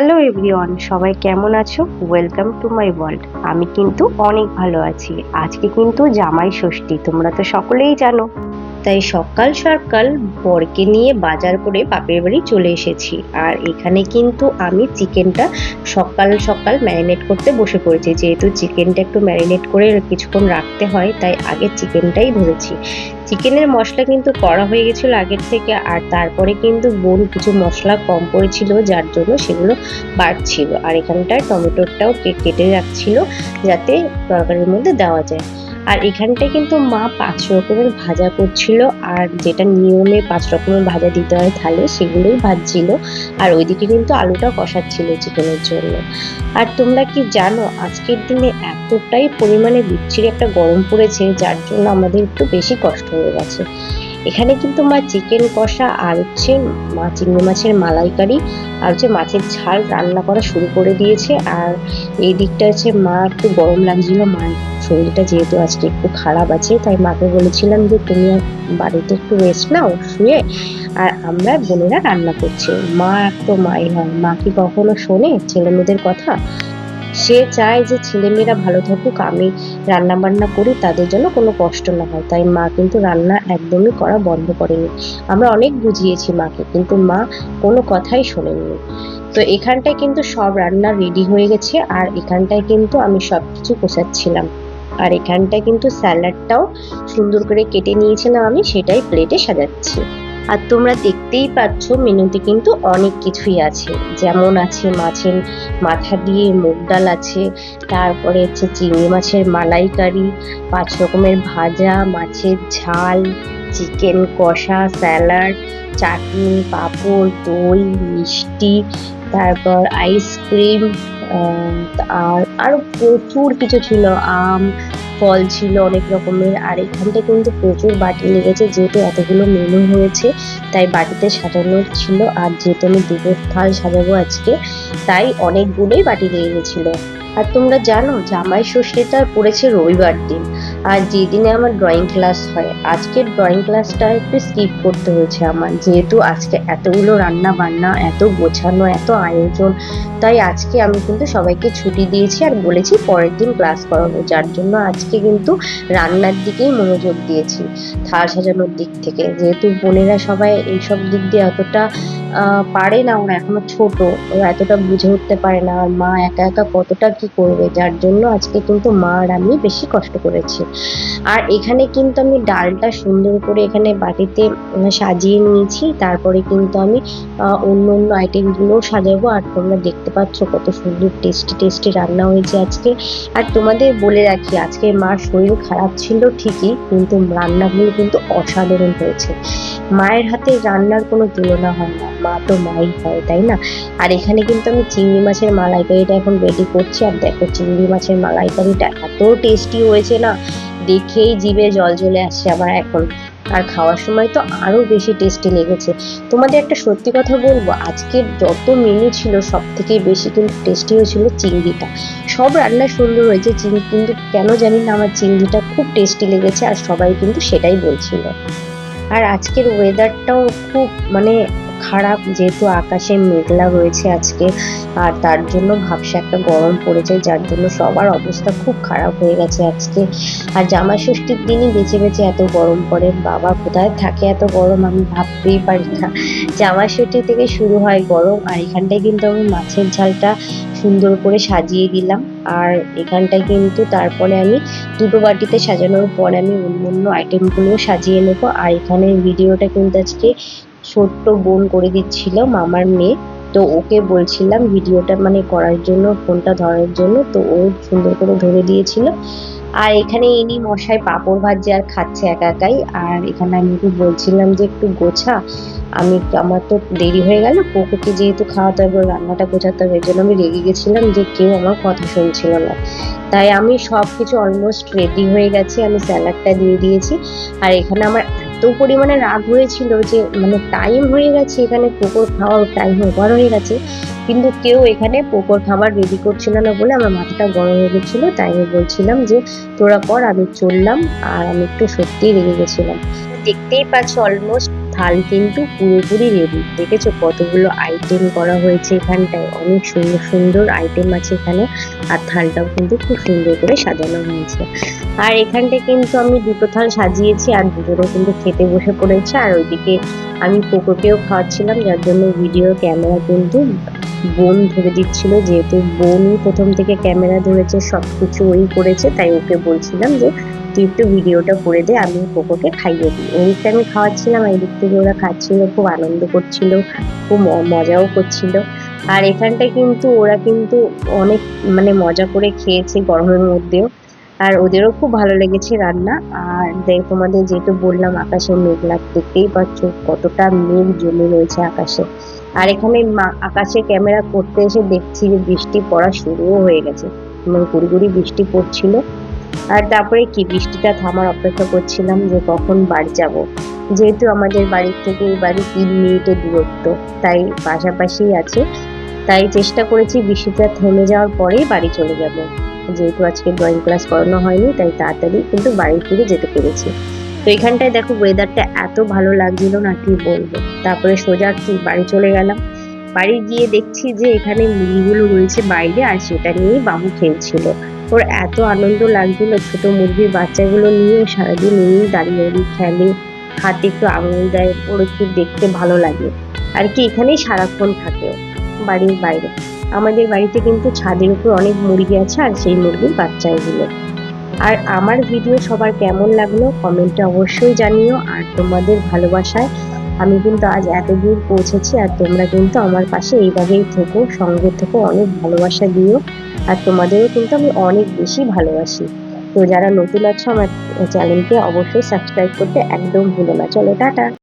Hello everyone, সবাই কেমন আছো? ওয়েলকাম টু মাই ওয়ার্ল্ড আমি কিন্তু অনেক ভালো আছি। আজকে কিন্তু জামাই ষষ্ঠী, তোমরা তো সকলেই জানো। তাই সকাল সকাল বরকে নিয়ে বাজার করে বাপের বাড়ি চলে এসেছি। আর এখানে কিন্তু আমি চিকেনটা সকাল সকাল ম্যারিনেট করতে বসে পড়েছি। যেহেতু চিকেনটা একটু ম্যারিনেট করে কিছুক্ষণ রাখতে হয়, তাই আগে চিকেনটাই ধরেছি চিকেনের মশলা কিন্তু করা হয়ে গেছিল আগের থেকে, আর তারপরে কিন্তু বোন কিছু মশলা কম পড়েছিল যার জন্য সেগুলো বাড়ছিল। আর এখানটায় টমেটোটাও কেটে রাখছিল, যাতে তরকারির মধ্যে দেওয়া যায়। আর এখানটায় কিন্তু মা পাঁচ রকমের ভাজা করছিল, আর যেটা নিয়মে পাঁচ রকমের ভাজা দিতে হয় থালে, সেগুলোই ভাজছিল। আর ওইদিকে কিন্তু আলুটা কষাচ্ছিল চিকেনের জন্য। আর তোমরা কি জানো, আজকের দিনে এতটাই পরিমাণে বিচ্ছিরি একটা গরম পড়েছে, যার জন্য আমাদের একটু বেশি কষ্ট হয়ে গেছে। এখানে কিন্তু মা চিকেন কষা আর হচ্ছে মা চিংড়ি মাছের মালাইকারি আর হচ্ছে মাছের ঝাল রান্না করা শুরু করে দিয়েছে। আর এই দিকটা হচ্ছে মা একটু গরম লাগছিল মার শরীরটা যেহেতু আজকে একটু খারাপ আছে, তাই মাকে বলেছিলাম যে তুমি বাড়িতে একটু রেস্ট নাও, শুয়ে। আর আমরা বোনেরা রান্না করছি। মা তো মাই হয় মা কি কখনো শোনে ছেলে মেয়েদের কথা? সে চায় যে ছেলেমেয়েরা ভালো থাকুক, আমি রান্না বান্না করি, তাদের জন্য কোনো কষ্ট না হয়। তাই মা কিন্তু রান্না একদমই করা বন্ধ করেনি। আমরা অনেক বুঝিয়েছি মাকে, কিন্তু মা কোনো কথাই শোনেননি। তো এখানটায় কিন্তু সব রান্না রেডি হয়ে গেছে, আর এখানটায় কিন্তু আমি সব কিছু কোষাচ্ছিলাম আর এখানটায় কিন্তু স্যালাডটাও সুন্দর করে কেটে নিয়েছিলাম আমি, সেটাই প্লেটে সাজাচ্ছি। আর তোমরা দেখতেই পাচ্ছ মেনুতে কিন্তু অনেক কিছুই আছে। যেমন আছে মাছের মাথা দিয়ে মুগ ডাল আছে, তারপরে হচ্ছে চিংড়ি মাছের মালাইকারি, পাঁচ রকমের ভাজা, মাছের ঝাল, চিকেন কষা, স্যালাড, চাটনি, পাঁপড়, দই, মিষ্টি, তারপর আইসক্রিম আর আরও প্রচুর কিছু ছিল, আম ফল ছিল অনেক রকমের, আর এখানটা কিন্তু প্রচুর বাটি লেগেছে, যেহেতু এতগুলো মেনু হয়েছে, তাই বাটিতে সাজানো ছিল, আর যেহেতু আমি দুটো থাল সাজাবো আজকে, তাই অনেকগুলোই বাটি লেগে গেছিল আর তোমরা জানো জামাই ষষ্ঠীটা পড়েছে রবিবার দিন আর যেদিনে আমার ড্রয়িং ক্লাস হয় আজকের ড্রয়িং ক্লাসটা একটু স্কিপ করতে হয়েছে আমার। যেহেতু আজকে এতগুলো রান্না বান্না এত গোছানো এত আয়োজন তাই আজকে আমি কিন্তু সবাইকে ছুটি দিয়েছি আর বলেছি পরের দিন ক্লাস করাবো। যার জন্য আজকে কিন্তু রান্নার দিকেই মনোযোগ দিয়েছি থাল সাজানোর দিক থেকে। যেহেতু বোনেরা সবাই এইসব দিক দিয়ে আহ, পারে না, ওরা এখনও ছোট, ওরা এতটা বুঝে উঠতে পারে না, আর মা একা একা কতটা কি করবে? যার জন্য আজকে কিন্তু মা আর আমি বেশি কষ্ট করেছি। আর এখানে কিন্তু আমি ডালটা সুন্দর করে এখানে বাটিতে সাজিয়ে নিয়েছি, তারপরে কিন্তু আমি অন্য অন্য আইটেমগুলো সাজাবো, আর তোমরা দেখতে পাচ্ছ কত সুন্দর টেস্টি টেস্টি রান্না হয়েছে আজকে। আর তোমাদের বলে রাখি, আজকে মার শরীর খারাপ ছিল ঠিকই, কিন্তু রান্নাগুলো কিন্তু অসাধারণ হয়েছে। মায়ের হাতে রান্নার কোনো তুলনা হয় না। মা তো মাই হয়, তাই না? আর এখানে কিন্তু আমি চিংড়ি মাছের মালাইকারিটা এখন রেডি করছি। আর দেখো, চিংড়ি মাছের মালাইকারিটা এত টেস্টি হয়েছে না, দেখেই জিভে জল চলে আসছে আমার এখন। আর খাওয়ার সময় তো আরও বেশি টেস্টি লেগেছে। তোমাদের একটা সত্যি কথা বলব, আজকের যত মেনু ছিল সব থেকে বেশি কিন্তু টেস্টি হয়েছিল চিংড়িটা। সব রান্না সুন্দর হয়েছে চিংড়ি কিন্তু কেন জানি না আমার চিংড়িটা খুব টেস্টি লেগেছে, আর সবাই কিন্তু সেটাই বলছিল। আর আজকের ওয়েদারটাও খুব মানে খারাপ, যেহেতু আকাশে মেঘলা রয়েছে আজকে, আর তার জন্য ভাবসা একটা গরম পড়েছে যার জন্য সবার অবস্থা খুব খারাপ হয়ে গেছে আজকে। আর জামাই ষষ্ঠীর দিনই বেঁচে বেঁচে এত গরম পড়ে, বাবা কোথায় থাকে এত গরম? আমি ভাবতেই পারি না। জামাই ষষ্ঠী থেকে শুরু হয় গরম, আর এখানটায় কিন্তু আমি মাছের ঝালটা সুন্দর করে সাজিয়ে দিলাম। আর এখানটা কিন্তু তারপরে আমি দুটো বাটিতে সাজানোর পরে আমি অন্য অন্য আইটেমগুলো সাজিয়ে নেব। আর এখানে ভিডিওটা কিন্তু আজকে ছোট্ট বোন করে দিচ্ছিল, মামার মেয়ে। তো ওকে বলছিলাম ভিডিওটা মানে করার জন্য, ফোনটা ধরার জন্য। তো ও সুন্দর করে ধরে দিয়েছিল। আর এখানে ইনি মশাই পাঁপড় ভাজছে আর খাচ্ছে একা একাই। আর এখানে আমি একটু বলছিলাম যে, একটু গোছা। আমি আমার তো দেরি হয়ে গেল। পোকোকে যেহেতু খাওয়াতে হবে, রান্নাটা গোছাতে হবে জন্য আমি রেগে গেছিলাম যে, কেউ আমার কথা শুনছিল না। তাই আমি সব কিছু অলমোস্ট রেডি হয়ে গেছে। আমি স্যালাডটা দিয়ে দিয়েছি। আর এখানে আমার এত পরিমাণে রাগ হয়েছিল যে মানে টাইম হয়ে গেছে। এখানে পোকোর খাওয়ার টাইম ওভার হয়ে গেছে। কিন্তু কেউ এখানে পোকোর খাবার রেডি করছিল না বলে আমার মাথাটা গরম হয়ে গেছিল, তাই আমি বলছিলাম যে, তোরা কর, আমি চললাম আর আমি একটু সত্যিই রেগে গেছিলাম। দেখতেই পাচ্ছ অলমোস্ট থাল কিন্তু পুরোপুরি রেডি দেখেছ কতগুলো আইটেম করা হয়েছে এখানটায়? অনেক সুন্দর সুন্দর আইটেম আছে এখানে আর থালটাও কিন্তু খুব সুন্দর করে সাজানো হয়েছে। আর এখানটায় কিন্তু আমি দুটো থাল সাজিয়েছি আর দুজনে কিন্তু খেতে বসে পড়েছে। আর ওইদিকে আমি পোকোকেও খাওয়াচ্ছিলাম, যার জন্য ভিডিও ক্যামেরা কিন্তু বোন ধরে দিচ্ছিল যেহেতু বোনই প্রথম থেকে ক্যামেরা ধরেছে সব কিছু ওই করেছে, তাই ওকে বলছিলাম যে, তুই একটু ভিডিওটা করে দে, আমি পোকোকে খাইয়ে দিই। ওইদিকটা আমি খাওয়াচ্ছিলাম, আর এদিক থেকে ওরা খাচ্ছিল, খুব আনন্দ করছিল, খুব মজাও করছিল। আর এখানটায় কিন্তু ওরা কিন্তু অনেক মানে মজা করে খেয়েছে গরমের মধ্যেও। আর ওদেরও খুব ভালো লেগেছে রান্না। আর দেখ, তোমাদের যেহেতু বললাম, আকাশে মেঘলা, দেখতেই পাচ্ছ কতটা মেঘ জমে রয়েছে আকাশে। আর এখানে আকাশে ক্যামেরা করতে এসে দেখছি যে বৃষ্টি পড়া শুরুও হয়ে গেছে গুড়ি গুড়ি বৃষ্টি পড়ছিল। আর তারপরে কি বৃষ্টিটা থামার অপেক্ষা করছিলাম যে কখন বাড়ি যাব। যেহেতু আমাদের বাড়ির থেকে এই বাড়ি তিন মিনিটের দূরত্ব, তাই পাশাপাশি আছে। তাই চেষ্টা করেছি বৃষ্টিটা থেমে যাওয়ার পরেই বাড়ি চলে যাব। যেহেতু আজকে ড্রয়িং ক্লাস করানো হয়নি, তাই তাড়াতাড়ি কিন্তু বাড়ি ফিরে যেতে পেরেছি। তো এখানটায় দেখো ওয়েদারটা এত ভালো লাগছিল না, কি বলব? তারপরে সোজা কি, বাড়ি চলে গেলাম। বাড়ি গিয়ে দেখছি যে এখানে মুরগিগুলো রয়েছে বাইরে আর সেটা নিয়েই বাবু খেলছিল। ওর এত আনন্দ লাগছিল ছোট মুরগির বাচ্চাগুলো নিয়ে সারাদিন নিয়েই দাঁড়িয়ে খেলে, হাতে একটু আঙুল দেয়, ওর একটু দেখতে ভালো লাগে। আর কি, এখানেই সারাক্ষণ থাকে বাড়ির বাইরে। আমাদের বাড়িতে কিন্তু ছাদের উপর অনেক মুরগি আছে আর সেই মুরগির বাচ্চা এগুলো আর আমার ভিডিও সবার কেমন লাগল, কমেন্টে অবশ্যই জানিও। আর তোমাদের ভালোবাসায় আমি কিন্তু আজ এত দূর পৌঁছেছি আর তোমরা কিন্তু আমার পাশে এইভাবেই থেকো, সঙ্গে থেকো, অনেক ভালোবাসা দিও। আর তোমাদেরও কিন্তু আমি অনেক বেশি ভালোবাসি। তো যারা নতুন আছো আমার চ্যানেলকে অবশ্যই সাবস্ক্রাইব করতে একদম ভুলো না। চলো, টাটা।